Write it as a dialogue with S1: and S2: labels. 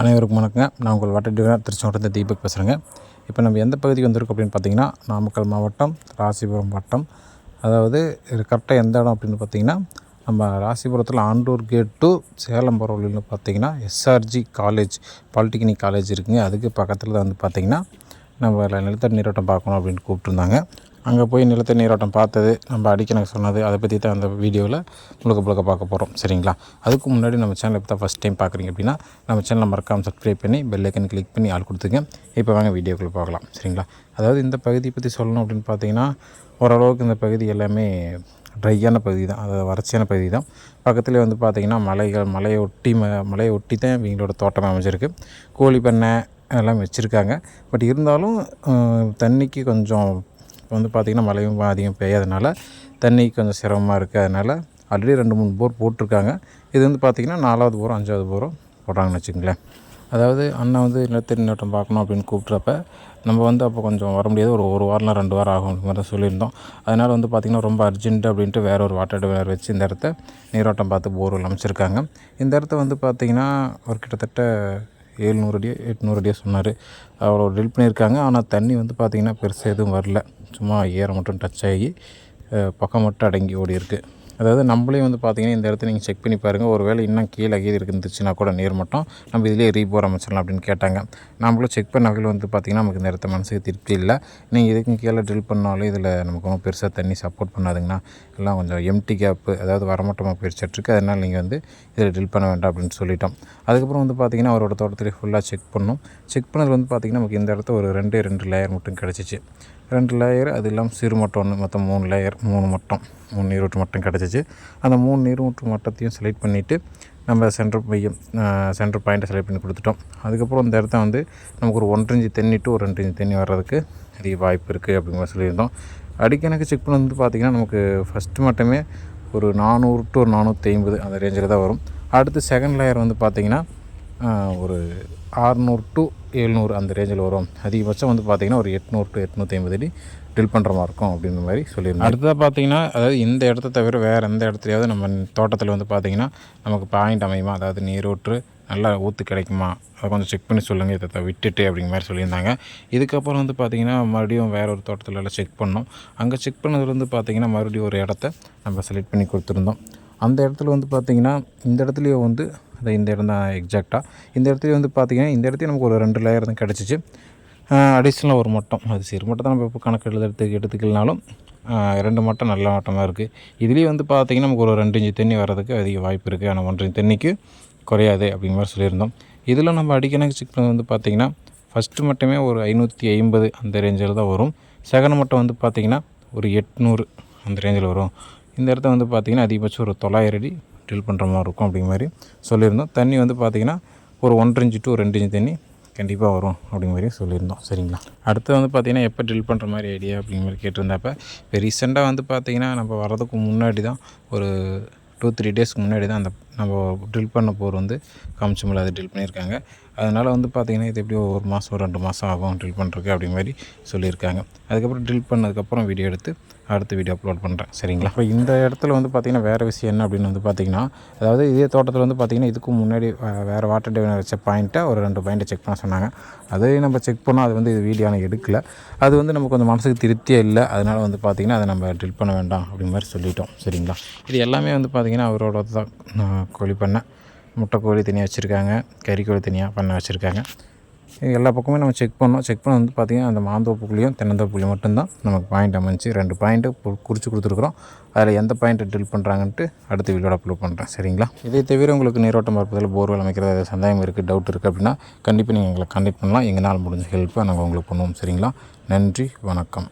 S1: அனைவருக்கும் வணக்கங்க. நான் உங்கள் வாட்டர் டிவினர் திருச்செங்கோட்டத்தை தீபக் பேசுகிறேங்க இப்போ நம்ம எந்த பகுதிக்கு வந்திருக்கோம் அப்படின்னு பார்த்தீங்கன்னா நாமக்கல் மாவட்டம் ராசிபுரம் வட்டம். அதாவது இது கரெக்டாக எந்த இடம் அப்படின்னு பார்த்தீங்கன்னா நம்ம ராசிபுரத்தில் ஆண்டூர் கேட் டு சேலம் போகிற வழியில் பார்த்தீங்கன்னா எஸ்ஆர்ஜி காலேஜ் பாலிடெக்னிக் காலேஜ் இருக்குங்க. அதுக்கு பக்கத்தில் தான் வந்து பார்த்தீங்கன்னா நம்ம நிலத்தடி நீரோட்டம் பார்க்கணும் அப்படின்னு கூப்பிட்டுருந்தாங்க. அங்கே போய் நிலத்தடி நீரோட்டம் பார்த்தது நம்ம அடிக்கணக்கு சொன்னது அதை பற்றி தான் அந்த வீடியோவில் முழுக்க முழுக்க பார்க்க போகிறோம் சரிங்களா? அதுக்கு முன்னாடி நம்ம சேனலை இப்போ தான் ஃபஸ்ட் டைம் பார்க்குறீங்க அப்படின்னா நம்ம சேனலை மறக்காமல் சப்ஸ்கிரைப் பண்ணி பெல் ஐக்கன் கிளிக் பண்ணி ஆள் கொடுத்துங்க. இப்போ வாங்க வீடியோக்குள்ளே பார்க்கலாம் சரிங்களா? அதாவது இந்த பகுதியை பற்றி சொல்லணும் அப்படின்னு பார்த்தீங்கன்னா ஓரளவுக்கு இந்த பகுதி எல்லாமே ட்ரையான பகுதி தான். அதாவது வறட்சியான பகுதி தான். பக்கத்துலேயே வந்து பார்த்திங்கன்னா மலைகள் மலையை ஒட்டி ம மலையை ஒட்டி தான் இவங்களோட தோட்டம் அமைஞ்சிருக்கு. கோழி பண்ணை எல்லாம் வச்சுருக்காங்க. பட் இருந்தாலும் தண்ணிக்கு கொஞ்சம் இப்போ வந்து பார்த்திங்கன்னா மழையும் அதிகம் பெய்யாதனால தண்ணி கொஞ்சம் சிரமமாக இருக்குது அதனால் ஆல்ரெடி ரெண்டு மூணு போர் போட்டிருக்காங்க. இது வந்து பார்த்திங்கன்னா நாலாவது போரும் அஞ்சாவது போரும் போடுறாங்கன்னு வச்சுங்களேன் அதாவது அண்ணன் வந்து நிலத்தடி நீரோட்டம் பார்க்கணும் அப்படின்னு கூப்பிட்றப்ப நம்ம வந்து அப்போ கொஞ்சம் வர முடியாது. ஒரு ஒரு வாரம் ரெண்டு வாரம் ஆகும் அந்த மாதிரி சொல்லியிருந்தோம். அதனால் வந்து பார்த்திங்கன்னா ரொம்ப அர்ஜென்ட் அப்படின்ட்டு வேறு ஒரு வாட்டர் டிவைனர் வச்சு இந்த இடத்த நீரோட்டம் பார்த்து போர்வெல் அமைச்சிருக்காங்க இந்த இடத்த வந்து பார்த்திங்கன்னா ஒரு கிட்டத்தட்ட ஏழ்நூறு அடி எட்நூறு அடியாக சொன்னார். அவ்வளோ ட்ரில் பண்ணியிருக்காங்க. ஆனால் தண்ணி வந்து பார்த்திங்கன்னா பெருசாக எதுவும் வரல. சும்மா ஏற மட்டும் டச் ஆகி பக்கம் மட்டும் அடங்கி ஓடி இருக்குது அதாவது நம்மளே வந்து பார்த்திங்கன்னா இந்த இடத்த நீங்கள் செக் பண்ணி பாருங்கள் ஒரு வேளை இன்னும் கீழே கீழே இருந்துச்சுன்னா கூட நீர் மட்டும் நம்ம இதிலே ரீபோர் அமைச்சிடலாம் அப்படின்னு கேட்டாங்க. நம்மளும் செக் பண்ண வகையில் வந்து பார்த்திங்கன்னா நமக்கு இந்த இடத்த மனசுக்கு திருப்தி இல்லை. நீங்கள் இதுக்கும் கீழே ட்ரில் பண்ணாலும் இதில் நமக்கு ஒன்றும் பெருசாக தண்ணி சப்போர்ட் பண்ணாதுங்கண்ணா எல்லாம் கொஞ்சம் எம்டி கேப்பு அதாவது வரமட்டமாக போயிடுச்சிட்ருக்கு அதனால் நீங்கள் வந்து இதில் ட்ரில் பண்ண வேண்டாம் அப்படின்னு சொல்லிட்டோம். அதுக்கப்புறம் வந்து பார்த்திங்கன்னா அவரோட தோட்டத்திலே ஃபுல்லாக செக் பண்ணோம். செக் பண்ணது வந்து பார்த்திங்கன்னா நமக்கு இந்த இடத்த ஒரு ரெண்டே ரெண்டு லேயர் மட்டும் கிடச்சிச்சு. ரெண்டு லேயர் அது இல்லாமல் சிறு மட்டம் ஒன்று மொத்தம் மூணு லேயர் மூணு மட்டம் மூணு நீரூற்று மட்டம் கிடச்சிச்சு. அந்த மூணு நீரூற்று மட்டத்தையும் செலக்ட் பண்ணிவிட்டு நம்ம சென்டர் பையம் சென்டர் பாயிண்ட்டை செலக்ட் பண்ணி கொடுத்துட்டோம். அதுக்கப்புறம் இந்த இடத்த வந்து நமக்கு ஒரு ஒன்றரை இஞ்சி தண்ணி டு ஒரு ரெண்டு இஞ்சி தண்ணி வர்றதுக்கு அதிக வாய்ப்பு இருக்குது அப்படிங்கிற சொல்லியிருந்தோம். அடிக்கணக்கு செக் பண்ணி வந்து பார்த்திங்கன்னா நமக்கு ஃபஸ்ட்டு மட்டுமே ஒரு நானூறு டு ஒரு நானூற்றி ஐம்பது அந்த ரேஞ்சில் தான் வரும். அடுத்து செகண்ட் லேயர் வந்து பார்த்திங்கன்னா ஒரு ஆறுநூறு டு எழுநூறு அந்த ரேஞ்சில் வரும். அதிகபட்சம் வந்து பார்த்திங்கன்னா ஒரு எட்நூறு டு எட்நூற்றி ஐம்பது அடி ட்ரில் பண்ணுற மாதிரி இருக்கும் அப்படின்ற மாதிரி சொல்லியிருந்தோம் அடுத்ததாக பார்த்தீங்கன்னா அதாவது இந்த இடத்த தவிர வேறு எந்த இடத்துலையாவது நம்ம தோட்டத்தில் வந்து பார்த்திங்கன்னா நமக்கு பாயிண்ட் அமையுமா? அதாவது நீரோற்று நல்லா ஊற்று கிடைக்குமா? அதை கொஞ்சம் செக் பண்ணி சொல்லுங்கள் இதை விட்டுட்டு அப்படிங்கிற மாதிரி சொல்லியிருந்தாங்க. இதுக்கப்புறம் வந்து பார்த்திங்கன்னா மறுபடியும் வேற ஒரு தோட்டத்தில் எல்லாம் செக் பண்ணோம். அங்கே செக் பண்ணதுலேருந்து பார்த்திங்கன்னா மறுபடியும் ஒரு இடத்த நம்ம செலக்ட் பண்ணி கொடுத்துருந்தோம். அந்த இடத்துல வந்து பார்த்திங்கன்னா இந்த இடத்துலையும் வந்து அது இந்த இடம் தான் எக்ஸாக்டாக இந்த இடத்துல வந்து பார்த்திங்கன்னா இந்த இடத்துல நமக்கு ஒரு ரெண்டு லேயர் தான் கிடச்சிச்சு. அடிஷ்னலாக ஒரு மட்டம். அது சிறு மட்டம் தான் நம்ம இப்போ கணக்கு எழுதுறதுக்கு எடுத்துக்கலனாலும் ரெண்டு மட்டம் நல்ல மட்டமாக இருக்குது இதுலேயும் வந்து பார்த்திங்கன்னா நமக்கு ஒரு ரெண்டு இன்ச்சு தண்ணி வர்றதுக்கு அதிக வாய்ப்பு இருக்குது ஆனால் ஒன்றரை தண்ணிக்கு குறையாது அப்படிங்கிற மாதிரி சொல்லியிருந்தோம். இதில் நம்ம அடிக்கணக்கு செக் பண்ணது வந்து பார்த்திங்கன்னா ஃபஸ்ட்டு மட்டுமே ஒரு ஐநூற்றி ஐம்பது அந்த ரேஞ்சில் தான் வரும். செகண்ட் மட்டம் வந்து பார்த்திங்கன்னா ஒரு எட்நூறு அந்த ரேஞ்சில் வரும். இந்த இடத்த வந்து பார்த்திங்கன்னா அதிகபட்சம் ஒரு தொள்ளாயிரம் அடி ட்ரில் பண்ணுற மாதிரி இருக்கும் அப்படிங்கிற மாதிரி சொல்லியிருந்தோம். தண்ணி வந்து பார்த்திங்கன்னா ஒரு ஒன்றரை இன்ச்சு டு ரெண்டு இன்ச்சு தண்ணி கண்டிப்பாக வரும் அப்படிங்கிற மாதிரி சொல்லியிருந்தோம். சரிங்களா? அடுத்து வந்து பார்த்திங்கன்னா எப்போ ட்ரில் பண்ணுற மாதிரி ஐடியா அப்படிங்கிற மாதிரி கேட்டிருந்தப்ப இப்போ ரீசெண்டாக வந்து பார்த்திங்கன்னா நம்ம வரதுக்கு முன்னாடி தான் ஒரு டூ த்ரீ டேஸ்க்கு முன்னாடி தான் அந்த நம்ம ட்ரில் பண்ண போர் வந்து காமிச்சமில்ல அதை ட்ரில் பண்ணியிருக்காங்க. அதனால் வந்து பார்த்திங்கன்னா இது எப்படியும் ஒரு மாதம் ஒரு ரெண்டு மாதம் ஆகும் ட்ரில் பண்ணுறதுக்கு அப்படி மாதிரி சொல்லியிருக்காங்க. அதுக்கப்புறம் ட்ரில் பண்ணதுக்கப்புறம் வீடியோ எடுத்து அடுத்த வீடியோ அப்லோட் பண்ணுறேன் சரிங்களா? இப்போ இந்த இடத்துல வந்து பார்த்திங்கன்னா வேறு விஷயம் என்ன அப்படின்னு வந்து பார்த்திங்கன்னா அதாவது இதே தோட்டத்தில் வந்து பார்த்திங்கன்னா இதுக்கு முன்னாடி வேறு வாட்டர் டிவைனர் வச்ச பாயிண்ட்டை ஒரு ரெண்டு பாயிண்ட்டை செக் பண்ண சொன்னாங்க. அதையும் நம்ம செக் பண்ணோம் அது வந்து இது வீடியோ ஆனால் எடுக்கல. அது வந்து நமக்கு கொஞ்சம் மனசுக்கு திருப்தியே இல்லை. அதனால் வந்து பார்த்திங்கன்னா அதை நம்ம ட்ரில் பண்ண வேண்டாம் அப்படி மாதிரி சொல்லிட்டோம். சரிங்களா? இது எல்லாமே வந்து பார்த்திங்கன்னா அவரோட தான் கோழி பண்ணை. முட்டை கோழி தனியாக வச்சுருக்காங்க. கறிக்கோழி தனியாக பண்ணை வச்சுருக்காங்க. இது எல்லா பக்கமும் நம்ம செக் பண்ணோம். செக் பண்ண வந்து பார்த்திங்கன்னா அந்த மாந்தோப்புக்குள்ளேயும் தென்னந்தோப்புலையும் மட்டும்தான் நமக்கு பாயிண்ட் அமைஞ்சு ரெண்டு பாயிண்ட்டு குறித்து கொடுத்துருக்குறோம். அதில் எந்த பாயிண்ட்டை ட்ரில் பண்ணுறாங்கன்ட்டு அடுத்த வீடியோட அப்லோட் பண்ணுறேன் சரிங்களா? இதை தவிர உங்களுக்கு நீரோட்டம் பார்ப்பதில் போர்வெல் அமைக்கிறது ஏதாவது சந்தேகம் இருக்குது டவுட் இருக்குது அப்படின்னா கண்டிப்பாக நீங்கள் எங்களை கான்டெக்ட் பண்ணலாம். எங்களால் முடிஞ்ச ஹெல்ப்பை நாங்கள் உங்களுக்கு பண்ணுவோம். சரிங்களா? நன்றி வணக்கம்.